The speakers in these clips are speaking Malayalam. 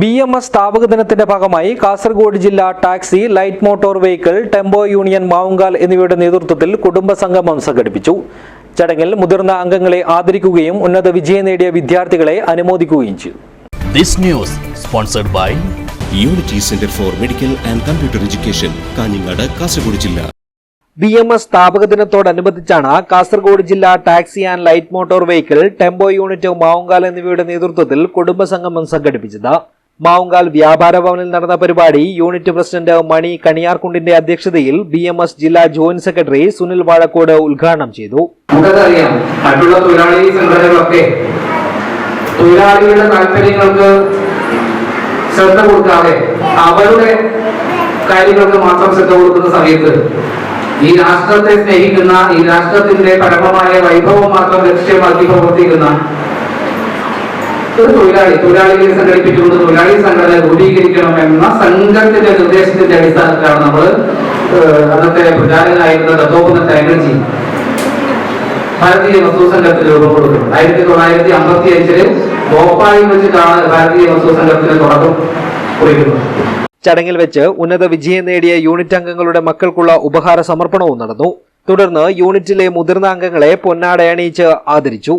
ബി എം എസ് സ്ഥാപക ദിനത്തിന്റെ ഭാഗമായി കാസർഗോഡ് ജില്ല taxi light motor vehicle tempo union Mavungal എന്നിവയുടെ നേതൃത്വത്തിൽ കുടുംബ സംഗമം സംഘടിപ്പിച്ചു. ചടങ്ങിൽ മുതിർന്ന അംഗങ്ങളെ ആദരിക്കുകയും ഉന്നത വിജയം നേടിയ വിദ്യാർത്ഥികളെ അനുമോദിക്കുകയും ചെയ്തു. This news sponsored by unity centre for medical and computer education Kanhangad Kasaragod ജില്ല ബി എം എസ് സ്ഥാപക ദിനത്തോടനുബന്ധിച്ചാണ് കാസർഗോഡ് ജില്ലാ taxi and light motor vehicle tempo unit Mavungal എന്നിവയുടെ നേതൃത്വത്തിൽ കുടുംബസംഗമം സംഘടിപ്പിച്ചത്. മാവുങ്കാൽ വ്യാപാര ഭവനിൽ നടന്ന പരിപാടി യൂണിറ്റ് പ്രസിഡന്റ് മണി കണിയാർകുണ്ടിന്റെ അധ്യക്ഷതയിൽ ബി എം എസ് ജില്ലാ ജോയിന്റ് സെക്രട്ടറി സുനിൽ വാഴക്കോട് ഉദ്ഘാടനം ചെയ്തു. നമുക്കതറിയാം മറ്റുള്ള തൊഴിലാളി സംഘടനകളൊക്കെ തൊഴിലാളികളുടെ താല്പര്യങ്ങൾക്ക് ശ്രദ്ധ കൊടുക്കാതെ അവരുടെ കാര്യങ്ങൾക്ക് മാത്രം ശ്രദ്ധ കൊടുക്കുന്ന സമയത്ത് ഈ രാഷ്ട്രത്തെ സ്നേഹിക്കുന്ന ഈ രാഷ്ട്രത്തിന്റെ പരമമായ വൈഭവം മാത്രം ലക്ഷ്യമാക്കി പ്രവർത്തിക്കുന്ന ഒരു തൊഴിലാളി തൊഴിലാളികളെ സംഘടിപ്പിച്ചുകൊണ്ട് തൊഴിലാളി സംഘടന രൂപീകരിക്കണം എന്ന സംഘത്തിന്റെ നിർദ്ദേശത്തിന്റെ അടിസ്ഥാനത്തിലാണ് നമ്മൾ അന്നത്തെ പ്രചാരകനായിരുന്ന ദത്തോപന ബാനർജി ഭാരതീയ വസ്തു സംഘത്തിന് രൂപം കൊടുക്കുന്നത് ആയിരത്തി തൊള്ളായിരത്തി അമ്പത്തി അഞ്ചിൽ ഭോപ്പാലിൽ വെച്ചിട്ടാണ് ഭാരതീയ വസ്തു സംഘത്തിന് തുടക്കം കുറിക്കുന്നത്. ചടങ്ങിൽ വെച്ച് ഉന്നത വിജയം നേടിയ യൂണിറ്റ് അംഗങ്ങളുടെ മക്കൾക്കുള്ള ഉപഹാര സമർപ്പണവും നടന്നു. തുടർന്ന് യൂണിറ്റിലെ മുതിർന്ന അംഗങ്ങളെ പൊന്നാടയണിയിച്ച് ആദരിച്ചു.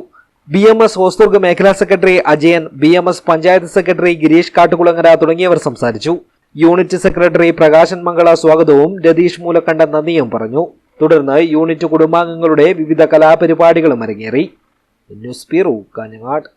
ബി എം എസ് ഹോസ്ദുർഗ് മേഖലാ secretary Ajayan B M S panchayat secretary Girish Kattukulangara തുടങ്ങിയവർ സംസാരിച്ചു. യൂണിറ്റ് സെക്രട്ടറി പ്രകാശൻ മംഗള സ്വാഗതവും രതീഷ് മൂലക്കണ്ട നന്ദിയും പറഞ്ഞു. തുടർന്ന് യൂണിറ്റ് കുടുംബാംഗങ്ങളുടെ വിവിധ കലാപരിപാടികളും അരങ്ങേറി. News bureau Kanhangad.